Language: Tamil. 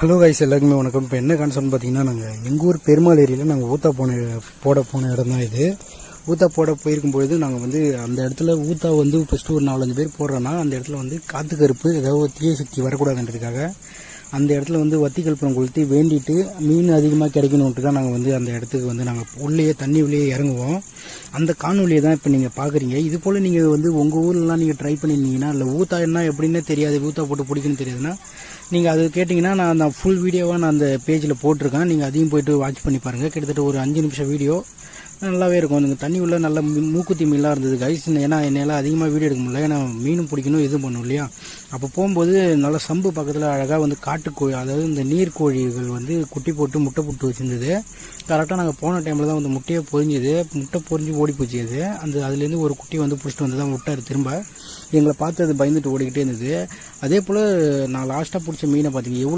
ஹலோ கைஸ் எல்லாருக்குமே வணக்கம். இப்போ என்ன கான்செப்ட் பார்த்தீங்கன்னா நாங்கள் எங்கள் ஊர் பெருமாள் ஏரியில் நாங்கள் ஊத்தா போன போட போன இடம் தான் இது. ஊத்தா போட போயிருக்கும்பொழுது நாங்கள் வந்து அந்த இடத்துல ஊத்தா வந்து ஃபஸ்ட்டு ஒரு நாலஞ்சு பேர் போடுறோன்னா அந்த இடத்துல வந்து காற்று கருப்பு ஏதாவது தீய சக்தி வரக்கூடாதுன்றதுக்காக அந்த இடத்துல வந்து வத்தி கல்பனம் கொளுத்தி வேண்டிட்டு மீன் அதிகமாக கிடைக்கணுன்ட்டு தான் நாங்கள் வந்து அந்த இடத்துக்கு வந்து நாங்கள் உள்ளேயே தண்ணி உள்ளேயே இறங்குவோம். அந்த காணொலியை தான் இப்போ நீங்கள் பார்க்குறீங்க இது போல் நீங்கள் வந்து உங்கள் ஊர்லலாம் நீங்கள் ட்ரை பண்ணியிருந்தீங்கன்னா இல்லை ஊத்தா என்ன எப்படின்னு தெரியாது ஊத்தா போட்டு பிடிக்குன்னு தெரியாதுன்னா நீங்கள் அது கேட்டிங்கன்னா நான் அந்த ஃபுல் வீடியோவாக நான் அந்த பேஜில் போட்டிருக்கேன். நீங்கள் அதையும் போயிட்டு வாட்ச் பண்ணி பாருங்கள் கிட்டத்தட்ட ஒரு அஞ்சு நிமிஷம் வீடியோ நல்லாவே இருக்கும். நீங்கள் தண்ணி உள்ள நல்ல மூக்குத்தி மீன்லாம் இருந்தது கைஸ் ஏன்னா என்னால் அதிகமாக வீடியோ எடுக்க முடியல. ஏன்னா மீனும் பிடிக்கணும் எதுவும் பண்ணணும் இல்லையா? அப்போ போகும்போது நல்ல சம்பு பக்கத்தில் அழகாக வந்து காட்டுக்கோழி அதாவது இந்த நீர்க்கோழிகள் வந்து குட்டி போட்டு முட்டை போட்டு வச்சிருந்தது. கரெக்டாக நாங்கள் போன டைமில் தான் வந்து முட்டையை பொரிஞ்சுது. முட்டை பொரிஞ்சு ஓடி போச்சு அது. அந்த அதுலேருந்து ஒரு குட்டி வந்து பிடிச்சிட்டு வந்து தான் விட்டார் திரும்ப எங்களை பார்த்து அது பயந்துட்டு ஓடிக்கிட்டே இருந்தது. அதே போல் நான் லாஸ்ட்டாக பிடிச்ச மீனை பார்த்தீங்க எவ்வளோ